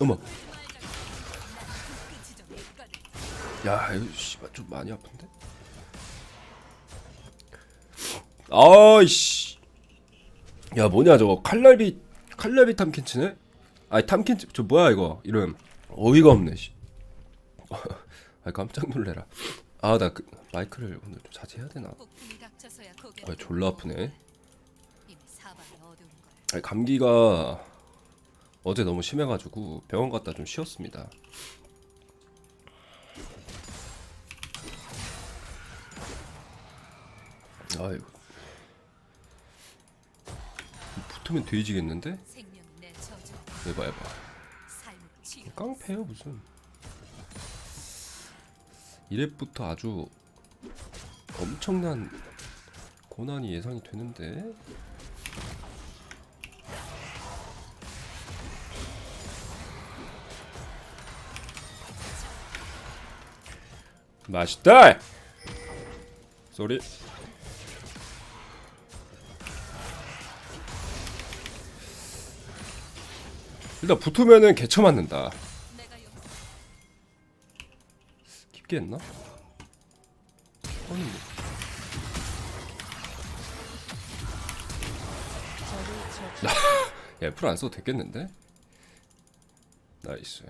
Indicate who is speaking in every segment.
Speaker 1: 어머. 야, 이거 씨발 좀 많이 아픈데? 아이씨. 야, 뭐냐 저거 칼날비 칼날비 탐켄치네? 아니 탐켄치 저 뭐야 이거 이름 어이가 없네. 씨. 아 깜짝 놀래라. 아 나 그, 마이크를 오늘 좀 자제해야 되나? 아 졸라 아프네. 아니, 감기가 어제 너무 심해가지고 병원 갔다 좀 쉬었습니다. 아이고. 붙으면
Speaker 2: 저주
Speaker 1: 해봐 해봐. 깡패요 무슨. 이랩부터 아주 엄청난 고난이 예상이 되는데 맛있다 쏘리 일단 붙으면은 개쳐 맞는다 깊게 했나? 아니 뭐. 야, 풀안 써도 됐겠는데? 나이스.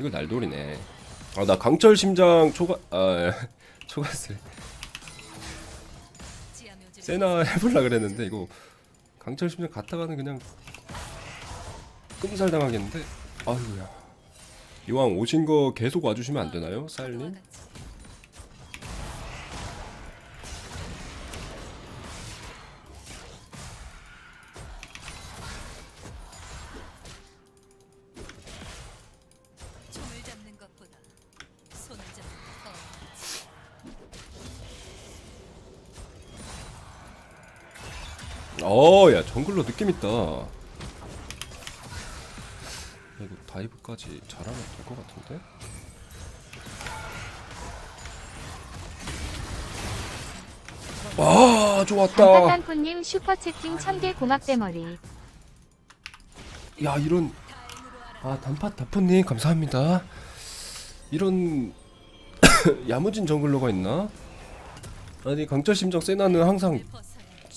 Speaker 1: 이거 날돌이네. 아, 나 강철 심장 초가 아 초가스
Speaker 2: 지하 묘지를
Speaker 1: 세나 해볼라 그랬는데 이거 강철 심장 갔다가는 그냥 끔살 당하겠는데. 아이고야. 이왕 오신 거 계속 와주시면 안 되나요, 사일님? 어, 야 정글로 느낌 있다. 이거 다이브까지 잘하면 될 것 같은데? 와, 좋았다.
Speaker 3: 장사탄포님 슈퍼채팅 1000개 고맙대머리.
Speaker 1: 야, 이런 아 단팥 다프님 감사합니다. 이런 야무진 정글러가 있나? 아니 강철 심정 세나는 항상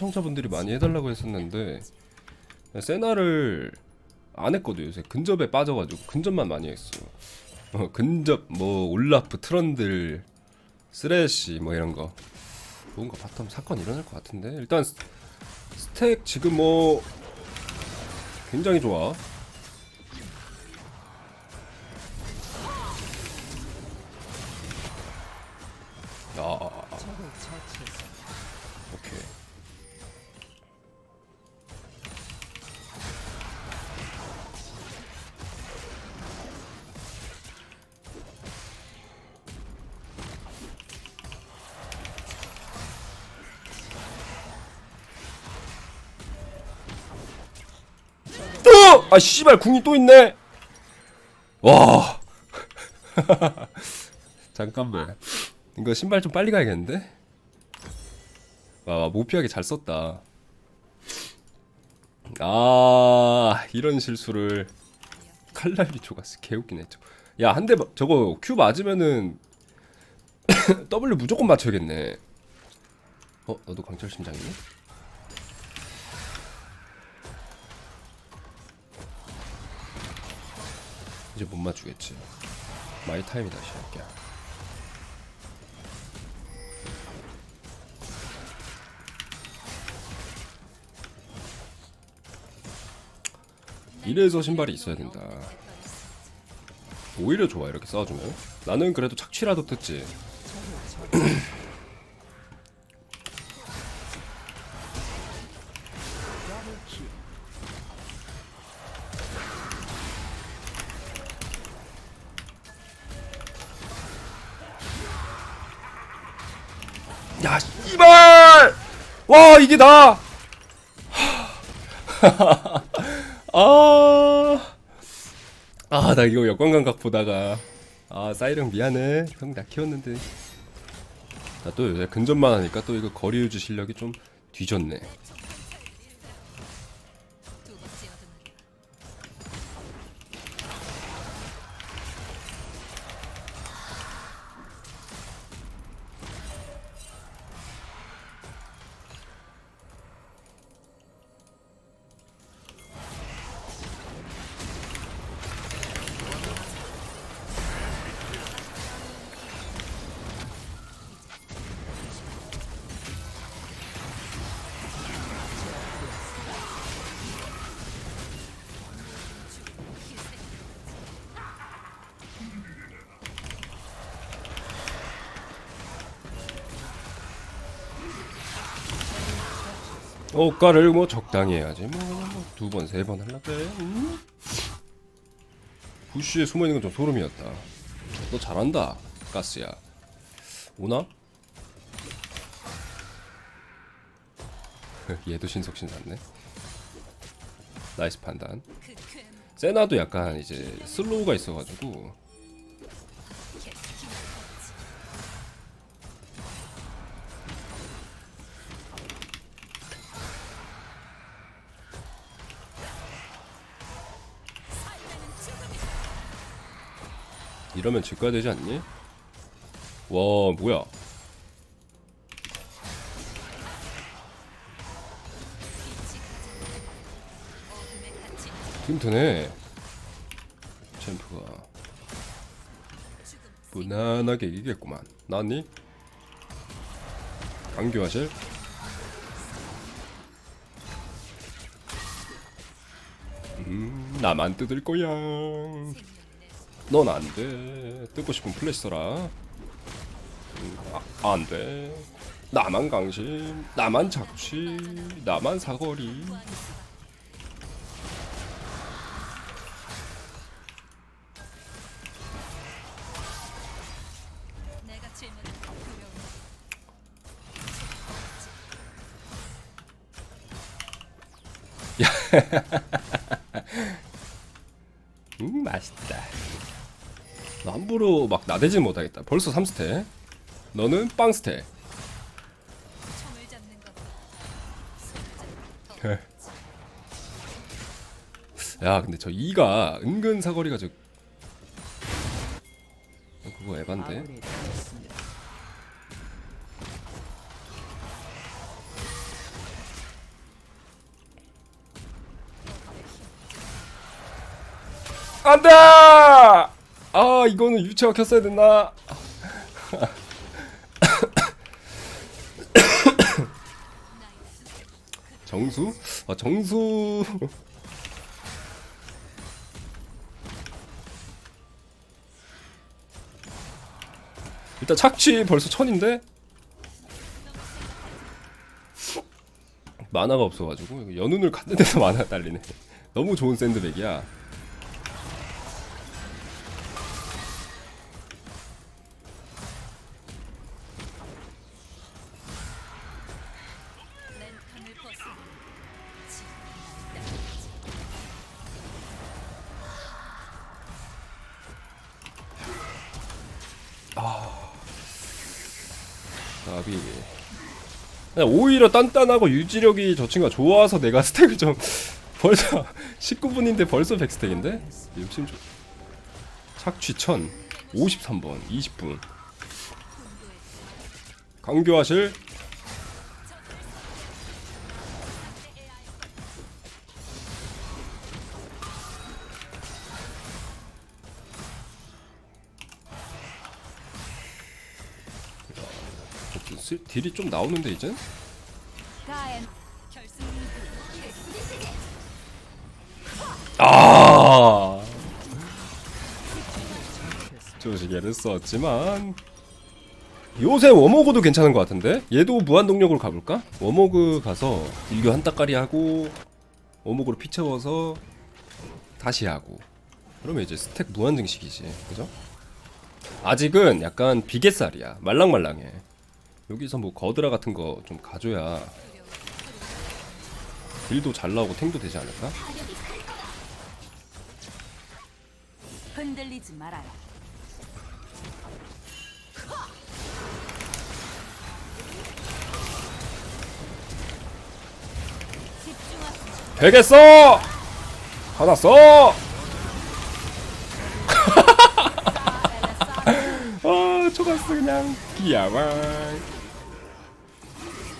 Speaker 1: 시청자분들이 많이 해달라고 했었는데 세나를 안 했거든. 요새 근접에 빠져가지고 근접만 많이 했어. 어, 근접 뭐 올라프 트런들 쓰레쉬 뭐 이런 거. 뭔가 바텀 사건 일어날 것 같은데. 일단 스- 스택 지금 뭐 굉장히 좋아 아 어! 아 씨발 궁이 또 있네. 와. 잠깐만. 이거 신발 좀 빨리 가야겠는데? 와, 와, 못 피하게 잘 썼다. 아, 이런 실수를 칼날비 초가스 개웃기네. 저- 야, 한 대 저거 Q 맞으면은 W 무조건 맞춰야겠네. 어, 너도 강철 심장이니? 이제 못 맞추겠지. 마이 타임이다, 시할게야. 이래서 신발이 있어야 된다. 오히려 좋아 이렇게 싸워주면. 나는 그래도 착취라도 뜯지. 야, 씨발! 와, 이게 나! 아, 아, 나 이거 역광감각 보다가, 아, 사이령 미안해. 형 나 키웠는데. 나 또 요새 근접만 하니까 또 이거 거리 유지 실력이 좀 뒤졌네. 옷가를 뭐 적당히 해야지. 뭐 두 번 세번 하려 그래. 음? 부시에 숨어있는 건 좀 소름이었다. 너 잘한다 가스야. 오나? 얘도 신속신 샀네. 나이스 판단. 세나도 약간 이제 슬로우가 있어가지고 이러면 질거야 되지 않니? 와 뭐야 튼튼해 챔프가 무난하게 이기겠구만 나니? 강교하실? 음 나만 뜯을 거야 넌 안돼. 뜯고 싶은 플래시 써라. 음, 아, 안돼. 나만 강심 나만 착취 나만 사거리. 음 맛있다. 너 함부로 막 나대진 못하겠다. 벌써 3스택. 너는 빵스택. 야 근데 저 2가 은근 사거리가 저 어, 그거 에반데? 안돼 아 이거는 유채가 켰어야 됐나? 정수? 아 정수. 일단 착취 벌써 천인데? 만화가 없어가지고 연운을 갖는 데서 만화가 딸리네. 너무 좋은 샌드백이야 그냥 오히려 단단하고 유지력이 저 친구가 좋아서 내가 스택을 좀 벌써 19분인데 벌써 100스택인데? 욕심 좀 착취 1000 53번 20분 강교하실 딜이 좀 나오는데?
Speaker 2: 결승
Speaker 1: 아 조시계를 썼지만 요새 워모그도 괜찮은 것 같은데 얘도 무한동력으로 가볼까? 워모그 가서 일교 한 따까리 하고 워모그로 피 채워서 다시 하고 그러면 이제 스택 무한 증식이지 그죠? 아직은 약간 비계살이야 말랑말랑해 여기서 뭐 거드라 같은 거 좀 가줘야 딜도 잘 나오고 탱도 되지 않을까?
Speaker 2: 흔들리지 말아요.
Speaker 1: 되겠어! 하나 써! 아, 초가스 그냥 귀야왕.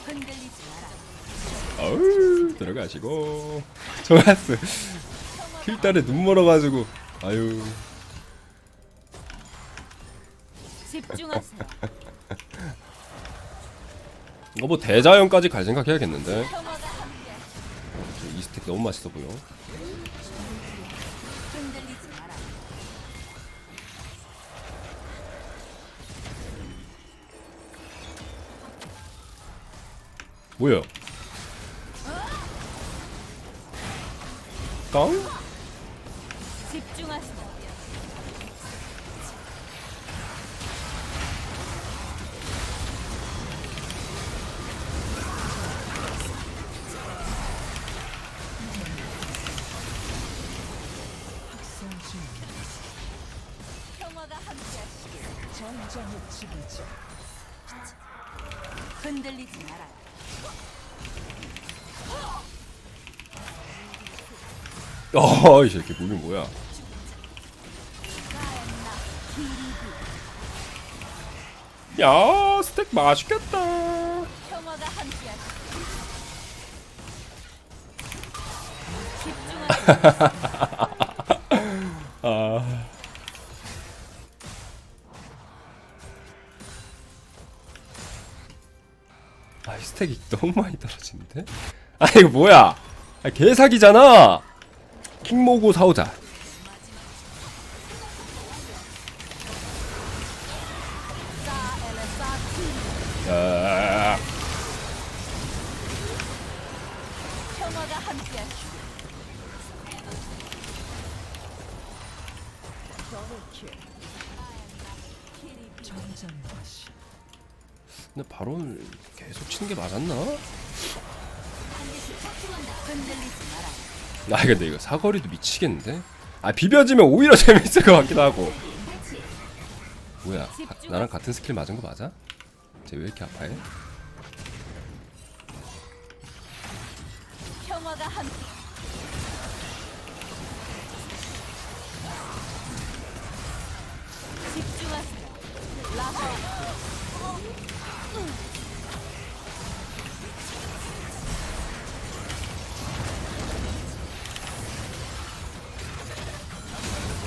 Speaker 2: 흔들리지 마라.
Speaker 1: 어우, 들어가시고. 초가스. 킬달에 눈 멀어가지고. 아유.
Speaker 2: 집중하세요.
Speaker 1: 이거 뭐 대자연까지 갈 생각 해야겠는데.
Speaker 2: 평화가 함께.
Speaker 1: 저이 스택 너무 맛있어 보여.
Speaker 2: 흔들리지 마라.
Speaker 1: 뭐야? 땅?
Speaker 2: 집중하시오. 평화가 함께하시길. 전장의 지배자. 흔들리지 말아요.
Speaker 1: 어, 이 새끼 무빙 뭐야? 야, 스택 맛있겠다. 아. 아, 이 스택이 너무 많이 떨어지는데? 아, 이거 뭐야? 아, 개사기잖아! 킹 모고 사오자. 근데 바론을 계속 치는 게 맞았나?
Speaker 2: 흔들리지 말아 요.
Speaker 1: 아 근데 이거 사거리도 미치겠는데? 아 비벼지면 오히려 재밌을 것 같기도 하고 뭐야 가- 나랑 같은 스킬 맞은 거 맞아? 쟤 왜 이렇게 아파해?
Speaker 2: 집중하세요. 라하.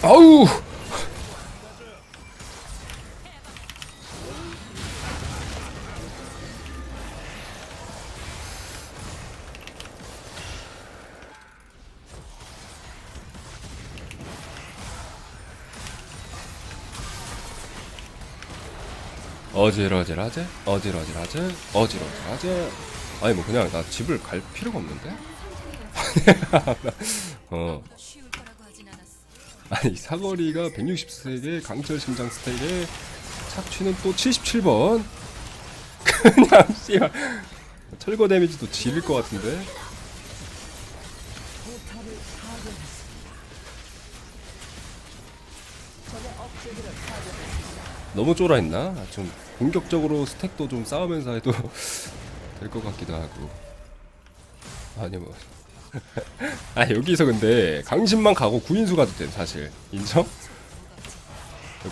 Speaker 1: 아우! 어질어질하지? 어질어질하지? 어질어질하지? 아니 뭐 그냥 나 집을 갈 필요가 없는데? 어 아니 사거리가 160세계 강철 심장 스택에 착취는 또 77번. 그냥 씨발 철거 데미지도 지릴 것 같은데. 너무 쫄아있나? 아, 좀 공격적으로 스택도 좀 싸우면서 해도 될 것 같기도 하고. 아니 뭐 아 여기서 근데 강신만 가고 구인수 가도 돼 사실. 인정?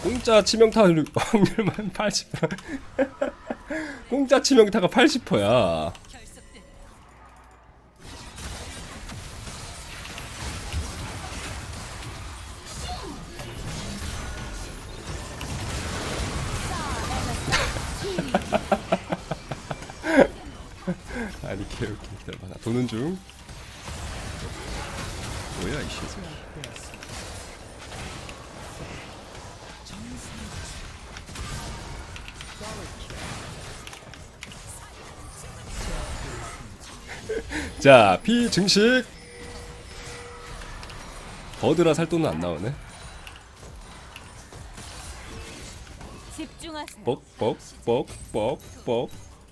Speaker 1: 공짜 치명타 확률- 확률만 80% 공짜 치명타가 80%야
Speaker 2: 결석된
Speaker 1: 아니 개웃기 기다려봐 나 도는 중 뭐야 이씨 자 피 증식. 버드라 살돈은 안 나오네.
Speaker 2: 집중하세요.
Speaker 1: 뻑뻑뻑뻑뻑.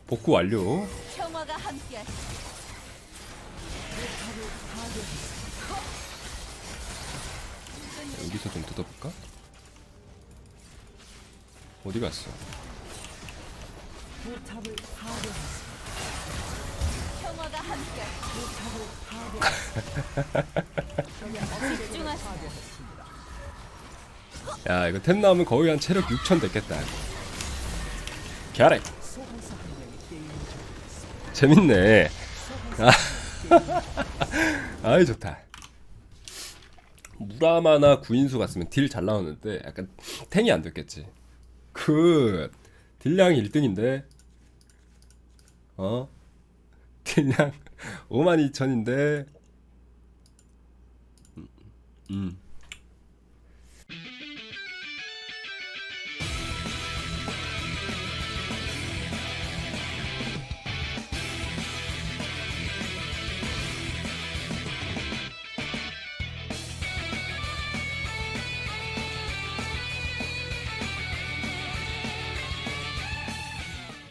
Speaker 1: 복구 완료.
Speaker 2: 평화가 함께하시길.
Speaker 1: 여기서 좀 뜯어볼까? 어디 갔어?
Speaker 2: 평화가.
Speaker 1: 야 이거 템 나오면 거의 한 체력 6천 됐겠다 갸렉 재밌네 아, 아이 좋다 무라마나 구인수 갔으면 딜 잘 나오는데 약간 탱이 안 됐겠지 그 딜량이 1등인데 어? 딜량 52,000인데 음, 음.